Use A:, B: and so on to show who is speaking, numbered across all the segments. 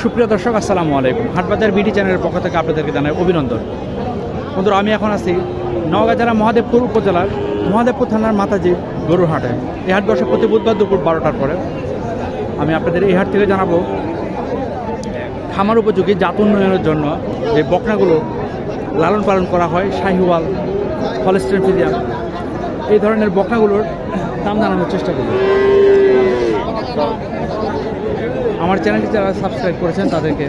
A: সুপ্রিয় দর্শক, আসসালামু আলাইকুম। হাটবাজার বিডি চ্যানেলের পক্ষ থেকে আপনাদেরকে জানাই অভিনন্দন। বন্ধুরা, আমি এখন আছি নওগাঁ জেলা মহাদেবপুর উপজেলার মহাদেবপুর থানার মাতাজি গরুর হাটে। এই হাট বসে প্রতি বুধবার দুপুর বারোটার পরে। আমি আপনাদের এই হাট থেকে জানাব খামার উপযোগী জাত উন্নয়নের জন্য যে বকনাগুলো লালন পালন করা হয়, শাহিওয়াল, হলস্টেন ফিজিয়াম এই ধরনের বকনাগুলোর দাম জানানোর চেষ্টা করব। আমার চ্যানেলটি যারা সাবস্ক্রাইব করেছেন তাদেরকে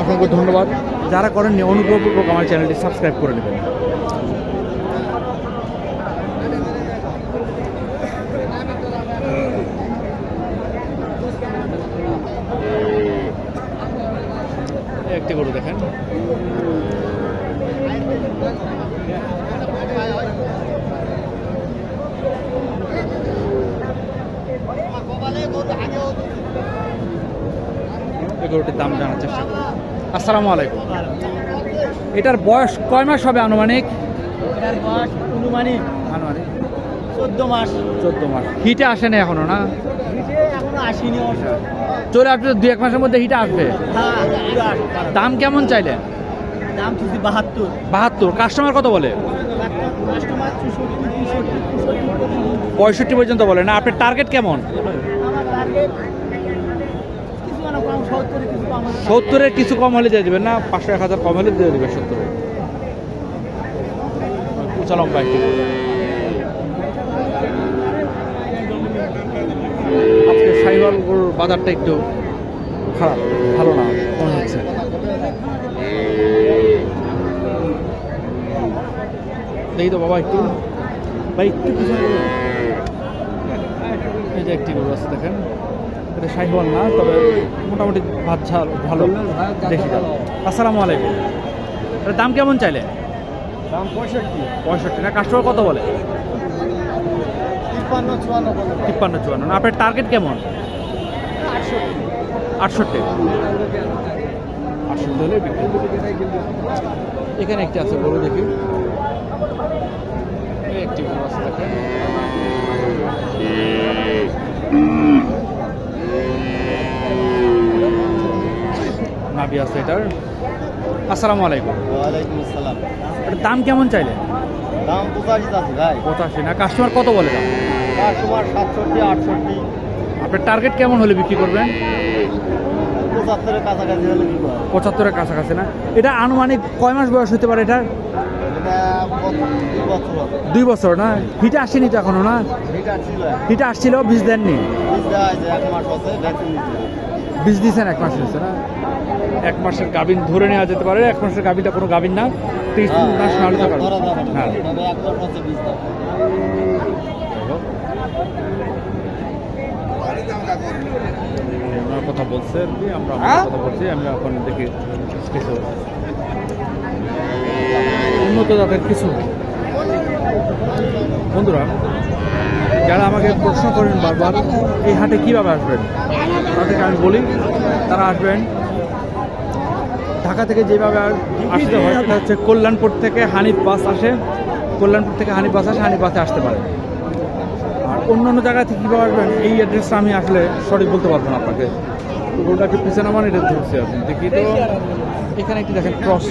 A: অসংখ্য ধন্যবাদ। যারা করেননি, অনুগ্রহপূর্বক আমার চ্যানেলটি সাবস্ক্রাইব করে নেবেন এই একটি গরু দেখেন এই গরুটির দাম জানার চেষ্টা করব আসসালামু আলাইকুম। এটার বয়স কয় মাস হবে আনুমানিক?
B: এটার বয়স অনুমানিক
A: আনুমানিক।
B: চোদ্দ মাস।
A: চোদ্দ মাস। হিটে আসেনি এখনও না?
B: হিটে এখনও আসেনি অবশ্য।
A: চলে আসবে দুই এক মাসের মধ্যে হিটে আসবে?
B: হ্যাঁ।
A: দাম কেমন চাইলেন?
B: দাম তুলছি বাহাত্তর।
A: বাহাত্তর। কাস্টমার কত বলে?
B: পঁয়ষট্টি
A: পর্যন্ত। বলে না? আপনার টার্গেট কেমন
B: আমার টার্গেট কিছু মানে কম সত্তরে কিছু কম হলে-
A: সত্তরের কিছু কম হলে দিয়ে দেবেন না, পাঁচশো, এক হাজার কম হলে দিয়ে দেবেন সত্তরে বাজারটা একটু খারাপ, ভালো না, মনে হচ্ছে। দেখি তো বাবা একটু। ভাই, একটু পিছনে এই যে একটি দেখেন। এটা শাহিওয়াল না তবে মোটামুটি ভাত ঝাল ভালো দেখি। আসসালামু আলাইকুম। এটার দাম কেমন চাইলে?
B: দাম পঁয়ষট্টি।
A: পঁয়ষট্টি। না কাস্টমার কত বলে?
B: তিপ্পান্ন চুয়ান্ন
A: তিপ্পান্ন চুয়ান্ন। না আপনার টার্গেট কেমন?
B: আটষট্টি।
A: আটষট্টি হলে এখানে একটি আছে গরু দেখি। এই একটি আছে দেখেন নাবি আছে এটার। আসসালামু আলাইকুম।
B: ওয়ালাইকুম আসসালাম।
A: এটার দাম কেমন চাইলে?
B: দাম পঁচাশি আছে ভাই।
A: পঁচাশি। না কাস্টমার কত বলে দাম?
B: কাস্টমার সাতষট্টি আটষট্টি।
A: আপনার টার্গেট কেমন হলে বিক্রি করবেন?
B: পঁচাত্তরের কাছাকাছি হলে কি করে
A: পঁচাত্তরের কাছাকাছি না? এটা আনুমানিক কয় মাস বয়স হতে পারে
B: এটা? দুই বছর
A: না? হিটে আসেনি তো এখনও না? হিটে আসছিল। বীজ দেননি?
B: বীজ
A: দিয়েছেন এক মাস হয়েছে না? এক মাসের গাভিন ধরে নেওয়া যেতে পারে। এক মাসের গাভিনটা কোনো গাভিন না। তিরিশ মাস না হলে তো পারবে
B: ধরা যাবে না।
A: হ্যাঁ।
B: তবে এক মাস বীজ দেওয়া।
A: ওনার কথা বলছে আর কি আমরা
B: হ্যাঁ?
A: কথা বলছি আমি এখন দেখি কিছু। উন্নত জাতের কিছু। বন্ধুরা যারা আমাকে প্রশ্ন করেন বারবার এই হাটে কীভাবে আসবেন? তাদেরকে আমি বলি তারা আসবেন। ঢাকা থেকে যেভাবে আসতে হয়, সেটা হচ্ছে কল্যাণপুর থেকে হানিফ বাস আসে। কল্যাণপুর থেকে হানিফ বাস আসে, হানিফ বাসে আসতে পারে। আর অন্য অন্য জায়গা থেকে কীভাবে আসবেন, এই অ্যাড্রেসটা আমি আসলে সঠিক বলতে পারব না আপনাকে। একটু পিছনে আমার এটা ধরছি আপনি দেখি তো। এখানে একটি দেখেন ক্রস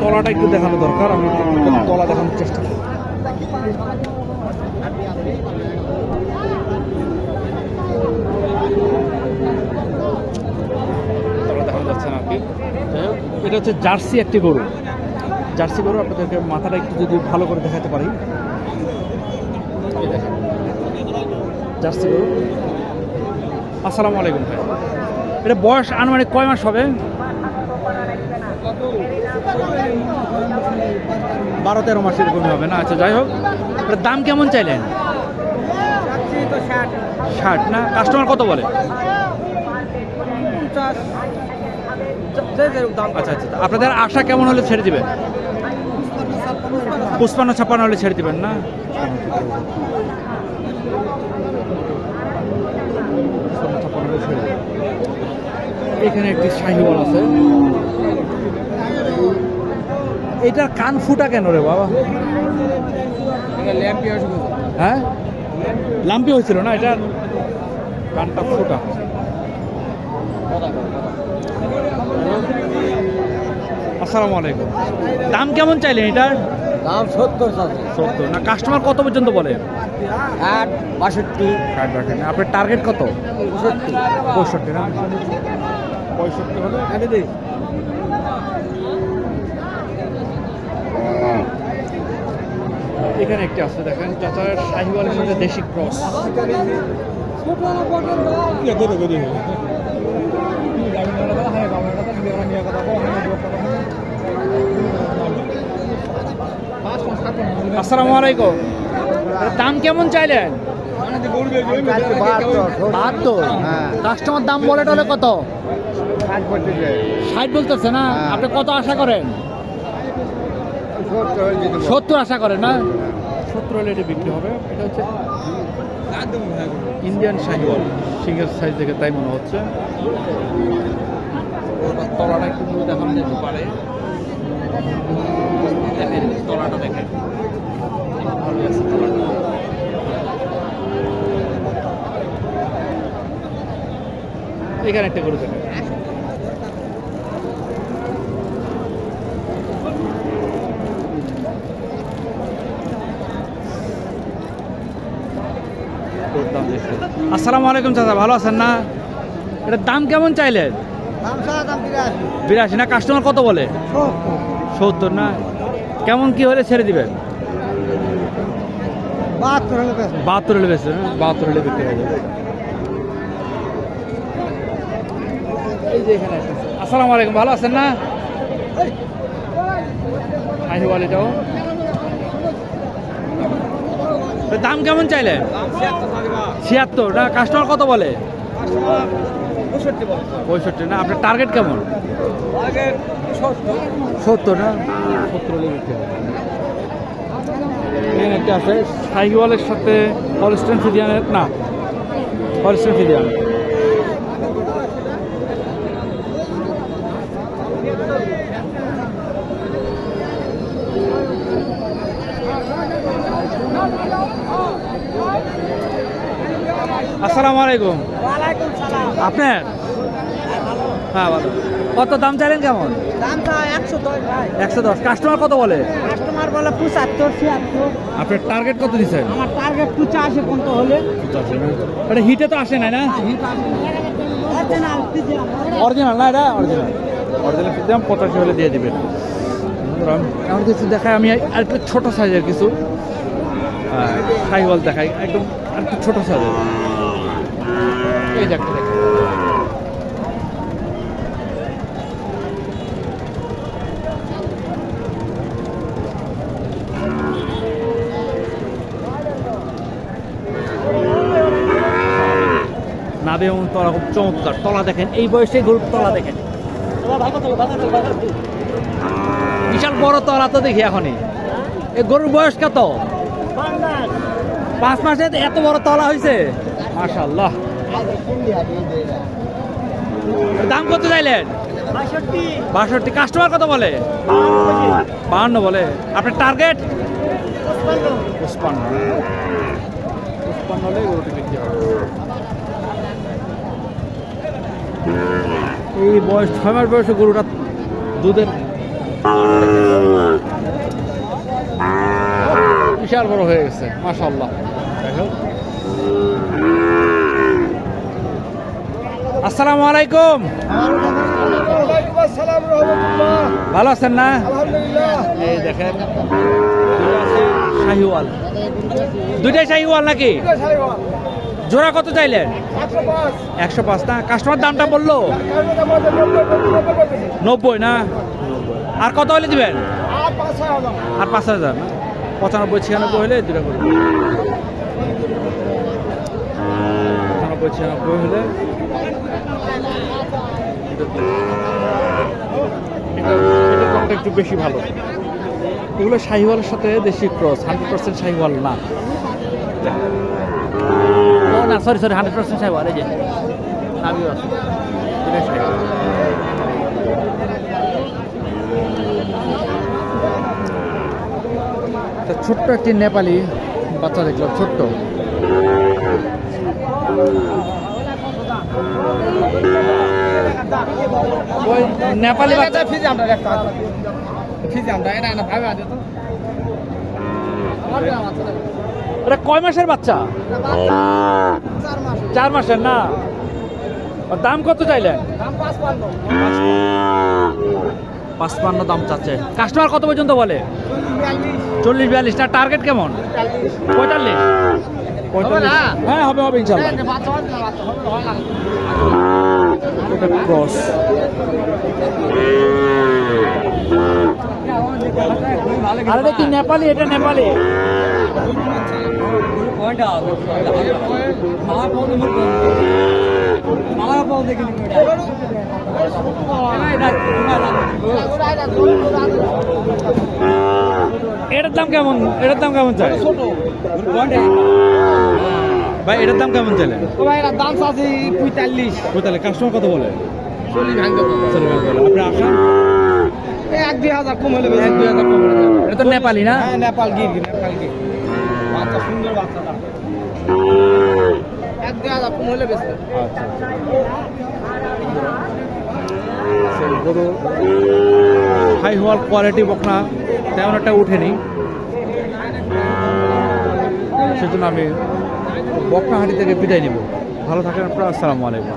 A: তলাটা একটু দেখানো দরকার, আমি তলা দেখানোর চেষ্টা করি এটা হচ্ছে জার্সি একটি গরু। জার্সি গরু আপনাদেরকে মাথাটা একটু যদি ভালো করে দেখাতে পারি। জার্সি গরু। আসসালামু আলাইকুম ভাই। এটা বয়স আনুমানিক কয় মাস হবে? বারো তেরো মাসের এরকমই হবে না? আচ্ছা যাই হোক। এটার দাম কেমন চাইলেন? ষাট, না? কাস্টমার কত বলে? আচ্ছা আচ্ছা আপনাদের আশা কেমন হলে ছেড়ে দিবেন? পুষ্পান্ন ছাপ্পান্ন হলে ছেড়ে দিবেন, না। এখানে একটি শাহিওয়াল আছে। এটার কান ফুটা কেন রে বাবা? হ্যাঁ? লাম্পি হয়েছিল না? এটা কানটা ফুটা। আসসালামু আলাইকুম। দাম কেমন চাইলেন এটার?
B: দাম সত্তর
A: সত্তর। না কাস্টমার কত পর্যন্ত বলে?
B: ষাট বাষট্টি।
A: ষাট রাখেন আপনার টার্গেট কত?
B: পঁয়ষট্টি।
A: পঁয়ষট্টি না? পঁয়ষট্টি হলে? এখানে একটি আছে দেখেন চাচার শাহিওয়ালের সাথে দেশি ক্রস। আসসালামু আলাইকুম। দাম কেমন চাইলেন? বাহাত্তর। কাস্টমার দাম বলে টলে কত? ষাট বলতেছে। না? আপনি কত আশা করেন? সত্তর আশা করেন না? সত্তর হলে এটা বিক্রি হবে। এটা হচ্ছে ইন্ডিয়ান শাহিওয়াল সিঙ্গেল সাইজ দেখে তাই মনে হচ্ছে। তলাটা একটু দেখানো যেতে পারে তলাটা দেখেন ভালোই আছে তলাটা। এখানে একটা করে দেবেন আসসালামু আলাইকুম চাচা ভালো আছেন না? এটার দাম কেমন চাইলেন
B: বিরাশি।
A: না কাস্টমার কত বলে?
B: সত্তর।
A: না? কেমন কি হলে ছেড়ে দিবেন?
B: বাহাত্তর হলে বেশ
A: বাহাত্তর হলে বেশি বাহাত্তর হলে বিক্রি হয়ে যাবে। আসসালামু আলাইকুম ভালো আছেন না? দাম কেমন চাইলেন? ছিয়াত্তর। না কাস্টমার কত বলে? পঁয়ষট্টি না, আপনার টার্গেট কেমন? সত্তর, না? সত্তর একটা আছে সাইকেলের সাথে হলস্টেন ফিজিয়ানের না হলস্টেন ফিজিয়ান আসসালামু আলাইকুম।
B: ওয়ালাইকুম সালাম।
A: আপনার? হ্যাঁ ভালো। কত দাম চাইলেন কেমন?
B: একশো দশ
A: কাস্টমার কত বলে?
B: কাস্টমার বলে পঁচাত্তর ছিয়াত্তর।
A: আপনার টার্গেট কত দিচ্ছেন?
B: আমার টার্গেট পঁচাশি পর্যন্ত হলে।
A: এটা হিটে তো আসে না?
B: অরিজিনাল দিলাম
A: অরিজিনাল না এটা? অরিজিনাল অরিজিনাল দাম পঁচাশি হলে দিয়ে দিবেন। এমন কিছু দেখায় আমি আর একটু ছোটো সাইজের কিছু। সাইওয়াল দেখাই। একদম আর একটু ছোটো সাইজের এই দেখাই। নাবে এবং তলা খুব চমৎকার। তলা দেখেন, এই বয়সে গরুর তলা দেখেন। বিশাল বড় তলা তো দেখি এখনই। এই গরুর বয়স কত? পাঁচ মাসে এত বড় তলা হয়েছে মাশাল্লাহ দাম কত চাইলেন?
B: বাষট্টি।
A: কাস্টমার কত বলে? বাহান্ন বলে। আপনার টার্গেট পুষ্পান্ন পুষ্পান্ন হলে গরুটি বিক্রি হবে। এই বয়স ছয় মাস বয়সে গরুটা দুধের বিশাল বড় হয়ে গেছে মাশাল্লাহ আসসালামু আলাইকুম। ভালো আছেন না? এই দেখেন শাহিওয়াল। দুইটাই শাহিওয়াল নাকি? জোড়া কত চাইলেন?
B: একশো পাঁচ।
A: না? কাস্টমার দামটা বলল? নব্বই না? আর কত হলে দিবেন?
B: আর পাঁচ হাজার।
A: না? পঁচানব্বই ছিয়ানব্বই হলে দুটা করবেন পঁচানব্বই ছিয়ানব্বই হলে একটু বেশি ভালো। এগুলো শাহিওয়ালের সাথে দেশি ক্রস হান্ড্রেড পার্সেন্ট শাহিওয়াল না। না sorry sorry hundred percent Sahiwal, এই যে। তা ছোট্ট একটি নেপালি বাচ্চা দেখলাম, ছোট্ট। নেপালি বাচ্চা।
C: ফিজি আমরা একটা ফিজি আমরা এটা না ভাবে আছে তো আমার গ্রাম আছে
A: এটা কয় মাসের বাচ্চা?
C: চার
A: মাসের না? দাম কত চাইলেন?
C: দাম পাঁচ পান্ন
A: পাঁচপান্ন দাম চাচ্ছে। কাস্টমার কত পর্যন্ত বলে? চল্লিশ বিয়াল্লিশ। না টার্গেট কেমন? পঁয়তাল্লিশ। পঁয়তাল্লিশ হ্যাঁ হবে হবে ইনশাল্লাহ। ক্রস আর এটা কি নেপালি? এটা নেপালি। এটার দাম কেমন? এটার দাম কেমন চাই?
C: ছোট
A: ভাই এটার দাম কেমন চাইলে?
C: ও ভাই এটার দাম আছে পঁয়তাল্লিশ।
A: তাহলে কাস্টমার কত বলে?
C: চল্লিশ
A: আপনি আসেন।
C: এক দুই হাজার কম হলে
A: এক দুই হাজার কম হলে এটা তো নেপালি না?
C: হ্যাঁ নেপাল গির নেপাল গির। বাচ্চা সুন্দর বাচ্চাটা এক দুই হাজার কম হলে বেশি।
A: আচ্ছা। সেই গরু হাই হওয়ার কোয়ালিটি বকনা তেমন একটা উঠেনি। সেজন্য আমি বকনাহাটি থেকে বিদায় নিব। ভালো থাকেন আপনারা, আসসালামু আলাইকুম।